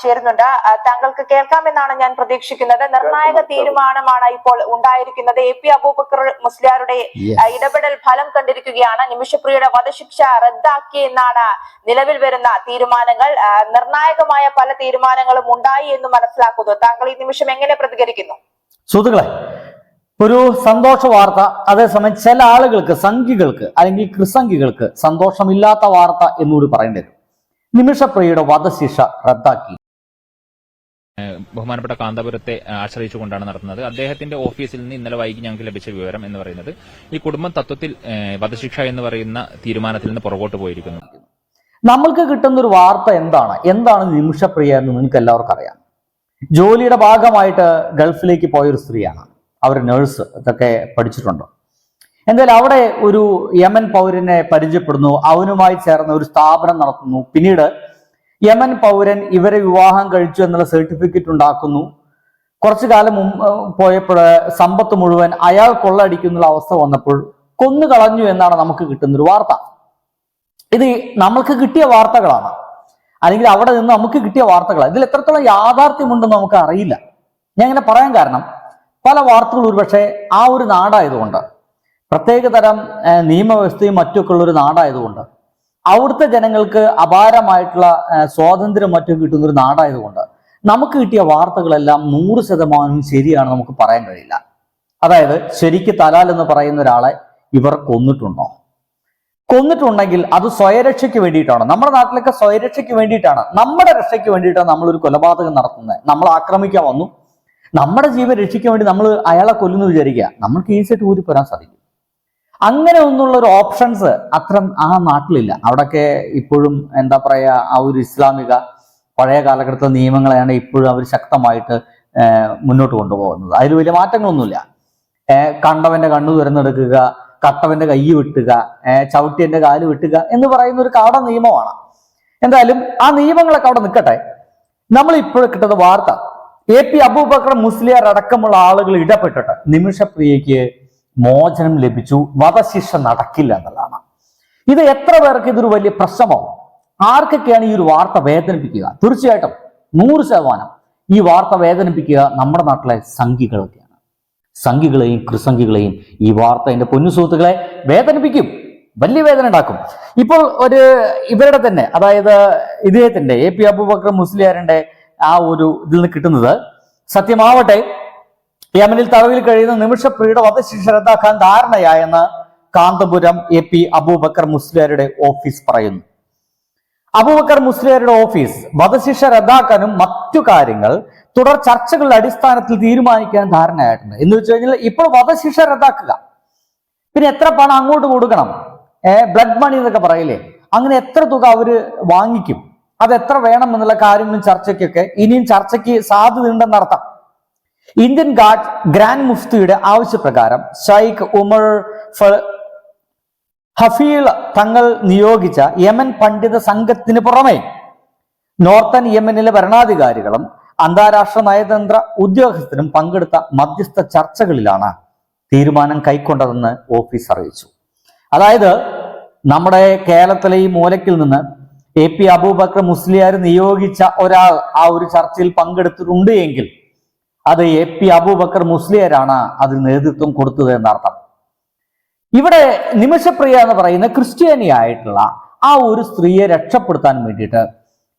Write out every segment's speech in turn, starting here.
ചേരുന്നുണ്ട്. താങ്കൾക്ക് കേൾക്കാമെന്നാണ് ഞാൻ പ്രതീക്ഷിക്കുന്നത്. നിർണായക തീരുമാനമാണ് ഇപ്പോൾ ഉണ്ടായിരിക്കുന്നത്. എ പി അബൂബക്കർ മുസ്ലിയാരുടെ ഇടപെടൽ ഫലം കണ്ടിരിക്കുകയാണ്. നിമിഷപ്രിയയുടെ വധശിക്ഷ റദ്ദാക്കി എന്നാണ് നിലവിൽ വരുന്ന തീരുമാനങ്ങൾ. നിർണായകമായ പല തീരുമാനങ്ങളും ഉണ്ടായി എന്ന് മനസ്സിലാക്കുന്നു. താങ്കൾ ഈ നിമിഷം എങ്ങനെ പ്രതികരിക്കുന്നു? സുഹൃത്തുക്കളെ ഒരു സന്തോഷ വാർത്ത അതേസമയം ചില ആളുകൾക്ക് സംഖ്യകൾക്ക് അല്ലെങ്കിൽ കൃസംഖ്യകൾക്ക് സന്തോഷമില്ലാത്ത വാർത്ത എന്നുകൂടി പറയേണ്ടി വരും. നിമിഷപ്രിയയുടെ വധശിക്ഷ റദ്ദാക്കി. ബഹുമാനപ്പെട്ട കാന്തപുരത്തെ ആശ്രയിച്ചുകൊണ്ടാണ് നടത്തുന്നത്. അദ്ദേഹത്തിന്റെ ഓഫീസിൽ നിന്ന് ഇന്നലെ വൈകി ഞങ്ങൾക്ക് ലഭിച്ച വിവരം എന്ന് പറയുന്നത് ഈ കുടുംബം തത്വത്തിൽ വധശിക്ഷ എന്ന് പറയുന്ന തീരുമാനത്തിൽ നിന്ന് പുറകോട്ട് പോയിരിക്കുന്നു. നമ്മൾക്ക് കിട്ടുന്ന ഒരു വാർത്ത എന്താണ്? എന്താണ് നിമിഷപ്രിയ എന്ന് നിങ്ങൾക്ക് എല്ലാവർക്കും അറിയാം. ജോലിയുടെ ഭാഗമായിട്ട് ഗൾഫിലേക്ക് പോയൊരു സ്ത്രീയാണ്. അവർ നേഴ്സ് ഇതൊക്കെ പഠിച്ചിട്ടുണ്ട്. എന്തായാലും അവിടെ ഒരു യമൻ പൗരനെ പരിചയപ്പെടുന്നു. അവനുമായി ചേർന്ന് ഒരു സ്ഥാപനം നടത്തുന്നു. പിന്നീട് യമൻ പൗരൻ ഇവരെ വിവാഹം കഴിച്ചു എന്നുള്ള സർട്ടിഫിക്കറ്റ് ഉണ്ടാക്കുന്നു. കുറച്ചു കാലം പോയപ്പോൾ സമ്പത്ത് മുഴുവൻ അയാൾ കൊള്ളടിക്കുന്നുള്ള അവസ്ഥ വന്നപ്പോൾ കൊന്നു കളഞ്ഞു എന്നാണ് നമുക്ക് കിട്ടുന്ന ഒരു വാർത്ത. ഇത് നമ്മൾക്ക് കിട്ടിയ വാർത്തകളാണ്. അല്ലെങ്കിൽ അവിടെ നിന്ന് നമുക്ക് കിട്ടിയ വാർത്തകളാണ്. ഇതിൽ എത്രത്തോളം യാഥാർത്ഥ്യമുണ്ടെന്ന് നമുക്ക് അറിയില്ല. ഞാൻ ഇങ്ങനെ പറയാൻ കാരണം പല വാർത്തകളും ഒരുപക്ഷെ ആ ഒരു നാടായതുകൊണ്ട് പ്രത്യേക തരം ഏഹ്, നിയമവ്യവസ്ഥയും മറ്റൊക്കെ ഉള്ള ഒരു നാടായതുകൊണ്ട് അവിടുത്തെ ജനങ്ങൾക്ക് അപാരമായിട്ടുള്ള സ്വാതന്ത്ര്യം മറ്റും കിട്ടുന്ന ഒരു നാടായതുകൊണ്ട് നമുക്ക് കിട്ടിയ വാർത്തകളെല്ലാം നൂറ് ശതമാനം ശരിയാണ് നമുക്ക് പറയാൻ കഴിയില്ല. അതായത് ശരിക്ക് തലാൽ എന്ന് പറയുന്ന ഒരാളെ ഇവർ കൊന്നിട്ടുണ്ടോ? കൊന്നിട്ടുണ്ടെങ്കിൽ അത് സ്വയരക്ഷയ്ക്ക് വേണ്ടിയിട്ടാണ്? നമ്മുടെ നാട്ടിലൊക്കെ സ്വയരക്ഷയ്ക്ക് വേണ്ടിയിട്ടാണ്. നമ്മുടെ രക്ഷയ്ക്ക് വേണ്ടിയിട്ടാണ് നമ്മളൊരു കൊലപാതകം നടത്തുന്നത്. നമ്മൾ ആക്രമിക്കാൻ വന്നു. നമ്മുടെ ജീവൻ രക്ഷിക്കാൻ വേണ്ടി നമ്മൾ അയാളെ കൊല്ലുന്നു വിചാരിക്കുക. നമ്മൾക്ക് ഈസിയായിട്ട് ഊരി പോരാൻ സാധിക്കും. അങ്ങനെ ഒന്നുള്ള ഒരു ഓപ്ഷൻസ് അത്ര ആ നാട്ടിലില്ല. അവിടൊക്കെ ഇപ്പോഴും എന്താ പറയുക ആ ഒരു ഇസ്ലാമിക പഴയ കാലഘട്ടത്തിലെ നിയമങ്ങളെയാണ് ഇപ്പോഴും അവർ ശക്തമായിട്ട് മുന്നോട്ട് കൊണ്ടുപോകുന്നത്. അതിൽ വലിയ മാറ്റങ്ങളൊന്നുമില്ല. കണ്ടവന്റെ കണ്ണു തുരന്നെടുക്കുക കട്ടവന്റെ കൈ വെട്ടുക ചവിട്ടിയന്റെ കാൽ വെട്ടുക എന്ന് പറയുന്ന ഒരു കാട നിയമമാണ്. എന്തായാലും ആ നിയമങ്ങളൊക്കെ അവിടെ നിൽക്കട്ടെ. നമ്മൾ ഇപ്പോൾ കിട്ടുന്ന വാർത്ത എ പി അബൂബക്കർ മുസ്ലിയാർ അടക്കമുള്ള ആളുകൾ ഇടപെട്ടിട്ട് നിമിഷപ്രിയയ്ക്ക് മോചനം ലഭിച്ചു വധശിക്ഷ നടക്കില്ല എന്നുള്ളതാണ്. ഇത് എത്ര പേർക്ക് ഇതൊരു വലിയ പ്രശ്നമാവും? ആർക്കൊക്കെയാണ് ഈ ഒരു വാർത്ത വേദനിപ്പിക്കുക? തീർച്ചയായിട്ടും നൂറ് ശതമാനം ഈ വാർത്ത വേദനിപ്പിക്കുക നമ്മുടെ നാട്ടിലെ സംഘികളൊക്കെയാണ്. സംഘികളെയും കൃസംഘികളെയും ഈ വാർത്ത എന്റെ പൊന്നു സുഹൃത്തുക്കളെ വേദനിപ്പിക്കും വലിയ വേദന ഉണ്ടാക്കും. ഇപ്പോൾ ഒരു ഇവരുടെ തന്നെ അതായത് ഇദ്ദേഹത്തിന്റെ എ പി അബൂബക്കർ മുസ്ലിയാറിന്റെ ആ ഒരു ഇതിൽ നിന്ന് കിട്ടുന്നത് സത്യമാവട്ടെ യമനിൽ തടവിൽ കഴിയുന്ന നിമിഷപ്രിയുടെ വധശിക്ഷ റദ്ദാക്കാൻ ധാരണയായെന്ന് കാന്തപുരം എ പി അബൂബക്കർ മുസ്ലിയാരുടെ ഓഫീസ് പറയുന്നു. അബൂബക്കർ മുസ്ലിയാരുടെ ഓഫീസ് വധശിക്ഷ റദ്ദാക്കാനും മറ്റു കാര്യങ്ങൾ തുടർ ചർച്ചകളുടെ അടിസ്ഥാനത്തിൽ തീരുമാനിക്കാൻ ധാരണയായിട്ടുണ്ട്. എന്ന് വെച്ച് കഴിഞ്ഞാൽ ഇപ്പോൾ വധശിക്ഷ റദ്ദാക്കുക. പിന്നെ എത്ര പണം അങ്ങോട്ട് കൊടുക്കണം? ഏ ബ്ലഡ് മണി എന്നൊക്കെ പറയില്ലേ? അങ്ങനെ എത്ര തുക അവർ വാങ്ങിക്കും? അത് എത്ര വേണം എന്നുള്ള കാര്യങ്ങളും ചർച്ചയ്ക്കൊക്കെ ഇനിയും ചർച്ചയ്ക്ക് സാധ്യതയുണ്ടെന്നർത്ഥം. ഇന്ത്യൻ ഗാർഡ് ഗ്രാൻഡ് മുഫ്തിയുടെ ആവശ്യപ്രകാരം ഷൈഖ് ഉമർ ഹഫീൽ തങ്ങൾ നിയോഗിച്ച യമൻ പണ്ഡിത സംഘത്തിന് പുറമെ നോർത്തൻ യമനിലെ ഭരണാധികാരികളും അന്താരാഷ്ട്ര നയതന്ത്ര ഉദ്യോഗസ്ഥരും പങ്കെടുത്ത മധ്യസ്ഥ ചർച്ചകളിലാണ് തീരുമാനം കൈക്കൊണ്ടതെന്ന് ഓഫീസ് അറിയിച്ചു. അതായത് നമ്മുടെ കേരളത്തിലെ ഈ മൂലക്കിൽ നിന്ന് എ പി അബൂബക്കർ മുസ്ലിയാർ നിയോഗിച്ച ഒരാൾ ആ ഒരു ചർച്ചയിൽ പങ്കെടുത്തിട്ടുണ്ട് എങ്കിൽ അത് എ പി അബൂബക്കർ മുസ്ലിയരാണ് അതിന് നേതൃത്വം കൊടുത്തത് എന്നർത്ഥം. ഇവിടെ നിമിഷപ്രിയ എന്ന് പറയുന്ന ക്രിസ്ത്യാനിയായിട്ടുള്ള ആ ഒരു സ്ത്രീയെ രക്ഷപ്പെടുത്താൻ വേണ്ടിയിട്ട്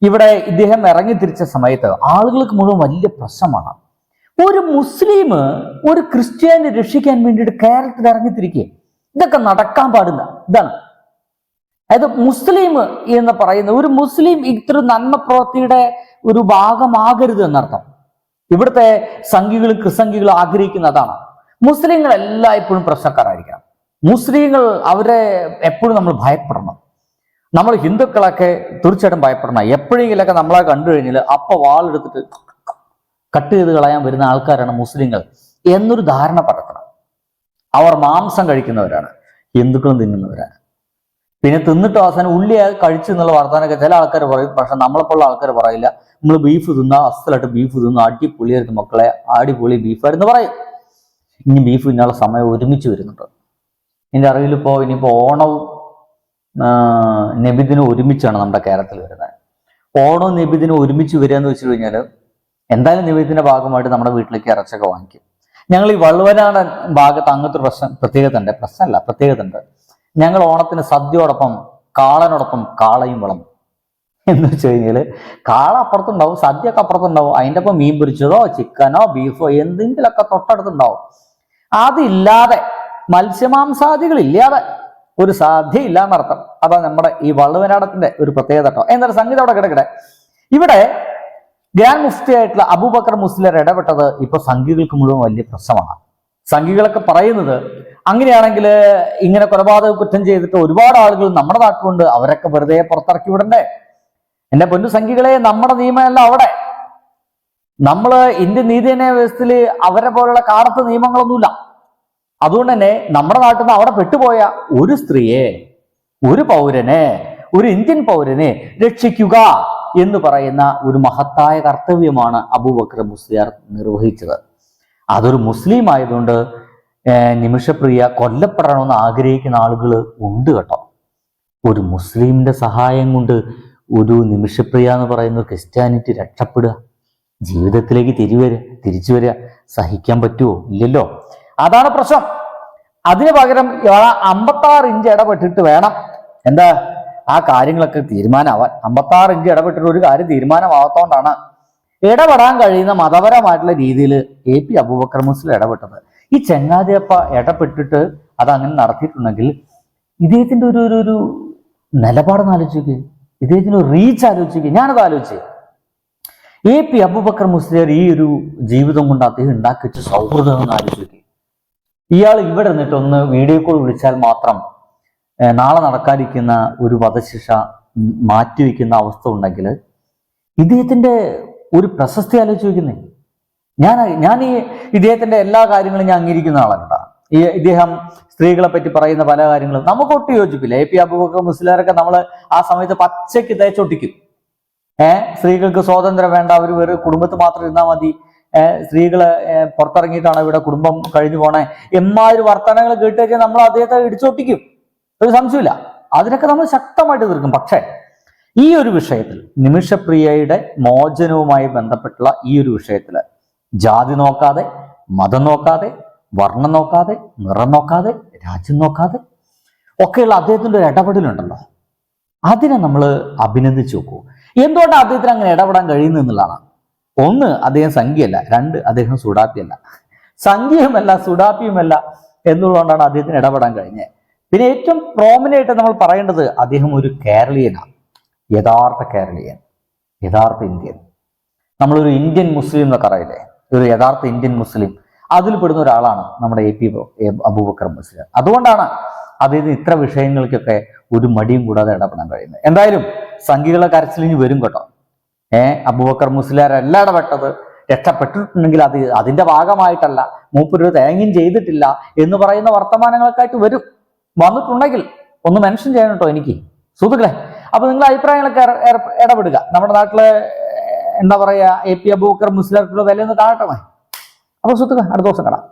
ഇവിടെ ഇദ്ദേഹം ഇറങ്ങി തിരിച്ച സമയത്ത് ആളുകൾക്ക് മുഴുവൻ വലിയ പ്രശ്നമാണ്. ഒരു മുസ്ലിം ഒരു ക്രിസ്ത്യാനി രക്ഷിക്കാൻ വേണ്ടിയിട്ട് കേരളത്തിൽ ഇറങ്ങിത്തിരിക്കുക ഇതൊക്കെ നടക്കാൻ പാടില്ല. ഇതാണ്. അതായത് മുസ്ലിം എന്ന് പറയുന്ന ഒരു മുസ്ലിം ഇത്ര നന്മ പ്രവൃത്തിയുടെ ഒരു ഭാഗമാകരുത് എന്നർത്ഥം. ഇവിടുത്തെ സംഘികളും ക്രിസംഘികളും ആഗ്രഹിക്കുന്ന അതാണ് മുസ്ലിങ്ങൾ എല്ലായ്പ്പോഴും പ്രശ്നക്കാരായിരിക്കണം. മുസ്ലിങ്ങൾ അവരെ എപ്പോഴും നമ്മൾ ഭയപ്പെടണം. നമ്മൾ ഹിന്ദുക്കളൊക്കെ തീർച്ചയായിട്ടും ഭയപ്പെടണം. എപ്പോഴെങ്കിലൊക്കെ നമ്മളെ കണ്ടു കഴിഞ്ഞാൽ അപ്പൊ വാളെടുത്തിട്ട് കട്ട് ചെയ്ത് കളയാൻ വരുന്ന ആൾക്കാരാണ് മുസ്ലിങ്ങൾ എന്നൊരു ധാരണ പറക്കണം അവർ മാംസം കഴിക്കുന്നവരാണ്. ഹിന്ദുക്കളും തിന്നുന്നവരാണ്. പിന്നെ തിന്നിട്ട് അവസാനം ഉള്ളി കഴിച്ചു എന്നുള്ള വർത്തമാനമൊക്കെ ചില ആൾക്കാർ പറയും. പക്ഷെ നമ്മളെപ്പോലുള്ള ആൾക്കാർ പറയില്ല. നമ്മൾ ബീഫ് തിന്നാ അസ്ഥലായിട്ട് ബീഫ് തിന്ന അടിപൊളിയായിരുന്നു മക്കളെ. അടിപൊളി ബീഫായിരുന്നു പറയും. ഇനി ബീഫ് തിന്നാനുള്ള സമയം ഒരുമിച്ച് വരുന്നുണ്ട്. എന്റെ അറിവിലിപ്പോൾ ഇനിയിപ്പോൾ ഓണവും നബിദിനും ഒരുമിച്ചാണ് നമ്മുടെ കേരളത്തിൽ വരുന്നത്. ഓണവും നബിദിനും ഒരുമിച്ച് വരിക എന്ന് വെച്ച് കഴിഞ്ഞാൽ എന്തായാലും നബിദിന്റെ ഭാഗമായിട്ട് നമ്മുടെ വീട്ടിലേക്ക് ഇറച്ചൊക്കെ വാങ്ങിക്കും. ഞങ്ങൾ ഈ വള്ളുവനാടൻ ഭാഗത്ത് അങ്ങനത്തെ പ്രശ്നം പ്രത്യേകത ഉണ്ട്. പ്രശ്നമല്ല പ്രത്യേകത ഉണ്ട്. ഞങ്ങൾ ഓണത്തിന് സദ്യയോടൊപ്പം കാളനോടൊപ്പം കാളയും വിളമ്പും എന്ന് വെച്ച് കഴിഞ്ഞാൽ കാള അപ്പുറത്തുണ്ടാവും സദ്യ ഒക്കെ അപ്പുറത്തുണ്ടാവും. അതിന്റെ ഒപ്പം മീൻ പൊരിച്ചതോ ചിക്കനോ ബീഫോ എന്തെങ്കിലുമൊക്കെ തൊട്ടടുത്തുണ്ടാവും. അതില്ലാതെ മത്സ്യമാംസാദികൾ ഇല്ലാതെ ഒരു സാധ്യയില്ല എന്നർത്ഥം അതാ നമ്മുടെ ഈ വള്ളുവനാടത്തിന്റെ ഒരു പ്രത്യേകത കേട്ടോ. എന്നൊരു സംഗീതം അവിടെ കിടക്കട്ടെ. ഇവിടെ ഗ്രാൻഡ് മുഫ്തി ആയിട്ടുള്ള അബൂബക്കർ മുസ്ലിർ ഇടപെട്ടത് ഇപ്പൊ സംഘികൾക്ക് മുഴുവൻ വലിയ പ്രശ്നമാണ്. സംഘികളൊക്കെ പറയുന്നത് അങ്ങനെയാണെങ്കിൽ ഇങ്ങനെ കൊലപാതക കുറ്റം ചെയ്തിട്ട് ഒരുപാട് ആളുകൾ നമ്മുടെ നാട്ടിലുണ്ട്. അവരൊക്കെ വെറുതെ പുറത്തിറക്കി വിടണ്ടേ? എന്റെ പൊന്നു സംഖ്യകളെ നമ്മുടെ നിയമമല്ല അവിടെ. നമ്മൾ ഇന്ത്യൻ നീതിന്യായ വ്യവസ്ഥയിൽ അവരെ പോലുള്ള കാലത്ത് നിയമങ്ങളൊന്നുമില്ല. അതുകൊണ്ട് തന്നെ നമ്മുടെ നാട്ടിൽ നിന്ന് അവിടെ പെട്ടുപോയ ഒരു സ്ത്രീയെ ഒരു പൗരനെ ഒരു ഇന്ത്യൻ പൗരനെ രക്ഷിക്കുക എന്ന് പറയുന്ന ഒരു മഹത്തായ കർത്തവ്യമാണ് അബൂബക്കർ മുസ്ലിയാർ നിർവഹിച്ചത്. അതൊരു മുസ്ലിം ആയതുകൊണ്ട് നിമിഷപ്രിയ കൊല്ലപ്പെടണമെന്ന് ആഗ്രഹിക്കുന്ന ആളുകൾ ഉണ്ട് കേട്ടോ. ഒരു മുസ്ലിമിന്റെ സഹായം കൊണ്ട് ഒരു നിമിഷപ്രിയ എന്ന് പറയുന്ന ക്രിസ്ത്യാനിറ്റി രക്ഷപ്പെടുക ജീവിതത്തിലേക്ക് തിരിവര തിരിച്ചു വരിക സഹിക്കാൻ പറ്റുമോ ഇല്ലല്ലോ. അതാണ് പ്രശ്നം. അതിന് പകരം അമ്പത്താറ് ഇഞ്ച് ഇടപെട്ടിട്ട് വേണം. എന്താ? ആ കാര്യങ്ങളൊക്കെ തീരുമാനമാവാൻ. അമ്പത്താറ് ഇഞ്ച് ഇടപെട്ടിട്ട് ഒരു കാര്യം തീരുമാനമാവാത്തോണ്ടാണ് ഇടപെടാൻ കഴിയുന്ന മതപരമായിട്ടുള്ള രീതിയിൽ എ പി അബൂബക്കർ ഇടപെട്ടത്. ഈ ചെങ്ങാതിയപ്പ ഇടപെട്ടിട്ട് അത് അങ്ങനെ നടത്തിയിട്ടുണ്ടെങ്കിൽ ഇദ്ദേഹത്തിന്റെ ഒരു ഒരു ഒരു നിലപാടെന്ന് ആലോചിക്കുക ഇദ്ദേഹത്തിന്റെ ഒരു റീച്ച് ആലോചിക്കുക ഞാനത് ആലോചിച്ച്. എ പി അബുബക്കർ മുസ്ലിയർ ഈ ഒരു ജീവിതം കൊണ്ട് അദ്ദേഹം ഉണ്ടാക്കി വെച്ച സൗഹൃദം എന്ന് ആലോചിക്കുക ഇയാൾ ഇവിടെ നിന്നിട്ട് ഒന്ന് വീഡിയോ കോൾ വിളിച്ചാൽ മാത്രം നാളെ നടക്കാതിരിക്കുന്ന ഒരു വധശിക്ഷ മാറ്റിവെക്കുന്ന അവസ്ഥ ഉണ്ടെങ്കിൽ ഇദ്ദേഹത്തിന്റെ ഒരു പ്രശസ്തി ആലോചിച്ച് വെക്കുന്നേ ഞാൻ ഞാൻ ഈ ഇദ്ദേഹത്തിന്റെ എല്ലാ കാര്യങ്ങളും ഞാൻ അംഗീകരിക്കുന്ന ആളല്ല ഈ ഇദ്ദേഹം സ്ത്രീകളെ പറ്റി പറയുന്ന പല കാര്യങ്ങളും നമുക്ക് ഒട്ടും യോജിപ്പില്ല. എ പി അബൂബക്കർ മുസ്ലിയാരൊക്കെ നമ്മൾ ആ സമയത്ത് പച്ചയ്ക്ക് തേച്ചൊട്ടിക്കും. ഏഹ് സ്ത്രീകൾക്ക് സ്വാതന്ത്ര്യം വേണ്ട അവർ വേറെ കുടുംബത്ത് മാത്രം ഇരുന്നാൽ മതി. സ്ത്രീകൾ പുറത്തിറങ്ങിയിട്ടാണ് ഇവിടെ കുടുംബം കഴിഞ്ഞു പോണേ. എമ്മാതിരി വർത്തമാനങ്ങൾ കേട്ട് കഴിഞ്ഞാൽ നമ്മൾ അദ്ദേഹത്തെ ഇടിച്ചൊട്ടിക്കും. ഒരു സംശയമില്ല അതിനൊക്കെ നമ്മൾ ശക്തമായിട്ട് തീർക്കും പക്ഷേ ഈ ഒരു വിഷയത്തിൽ നിമിഷപ്രിയയുടെ മോചനവുമായി ബന്ധപ്പെട്ടുള്ള ഈ ഒരു വിഷയത്തിൽ ജാതി നോക്കാതെ മതം നോക്കാതെ വർണം നോക്കാതെ നിറം നോക്കാതെ രാജ്യം നോക്കാതെ ഒക്കെയുള്ള അദ്ദേഹത്തിന്റെ ഒരു ഇടപെടലുണ്ടല്ലോ. അതിനെ നമ്മൾ അഭിനന്ദിച്ചു നോക്കൂ. എന്തുകൊണ്ടാണ് അദ്ദേഹത്തിന് അങ്ങനെ ഇടപെടാൻ കഴിയുന്നു എന്നുള്ളതാണ്. ഒന്ന് അദ്ദേഹം സംഖ്യയല്ല. രണ്ട് അദ്ദേഹം സുഡാപ്പിയല്ല. സംഖ്യയുമല്ല സുഡാപ്പിയുമല്ല എന്നുള്ളതുകൊണ്ടാണ് അദ്ദേഹത്തിന് ഇടപെടാൻ കഴിഞ്ഞത്. പിന്നെ ഏറ്റവും പ്രോമിനായിട്ട് നമ്മൾ പറയേണ്ടത് അദ്ദേഹം ഒരു കേരളീയനാണ്. യഥാർത്ഥ കേരളീയൻ. യഥാർത്ഥ ഇന്ത്യൻ. നമ്മളൊരു ഇന്ത്യൻ മുസ്ലിം എന്നൊക്കെ അറിയില്ലേ ഒരു യഥാർത്ഥ ഇന്ത്യൻ മുസ്ലിം. അതിൽ പെടുന്ന ഒരാളാണ് നമ്മുടെ എ പി അബൂബക്കർ മുസ്ലിം. അതുകൊണ്ടാണ് അദ്ദേഹത്തിന് ഇത്ര വിഷയങ്ങൾക്കൊക്കെ ഒരു മടിയും കൂടാതെ ഇടപെടാൻ കഴിയുന്നത്. എന്തായാലും സംഘികളെ കരച്ചിലിന് വരും കേട്ടോ. ഏഹ് അബൂബക്കർ മുസ്ലിയാരല്ല ഇടപെട്ടത്. രക്ഷപ്പെട്ടിട്ടുണ്ടെങ്കിൽ അത് അതിന്റെ ഭാഗമായിട്ടല്ല. മൂപ്പര് തേങ്ങയും ചെയ്തിട്ടില്ല എന്ന് പറയുന്ന വർത്തമാനങ്ങളൊക്കെ വരും. വന്നിട്ടുണ്ടെങ്കിൽ ഒന്ന് മെൻഷൻ ചെയ്യണം കേട്ടോ എനിക്ക്. സുഹൃത്തുക്കളെ അപ്പൊ നിങ്ങളുടെ അഭിപ്രായങ്ങളൊക്കെ ഇടപെടുക. നമ്മുടെ നാട്ടിലെ എന്താ പറയാ എ പി അബൂക്കർ മുസ്ലിം വില ഒന്ന് കാണട്ടെ അപ്പൊ സുഹൃത്തുക്കളെ അടുത്ത ദിവസം കാണാം.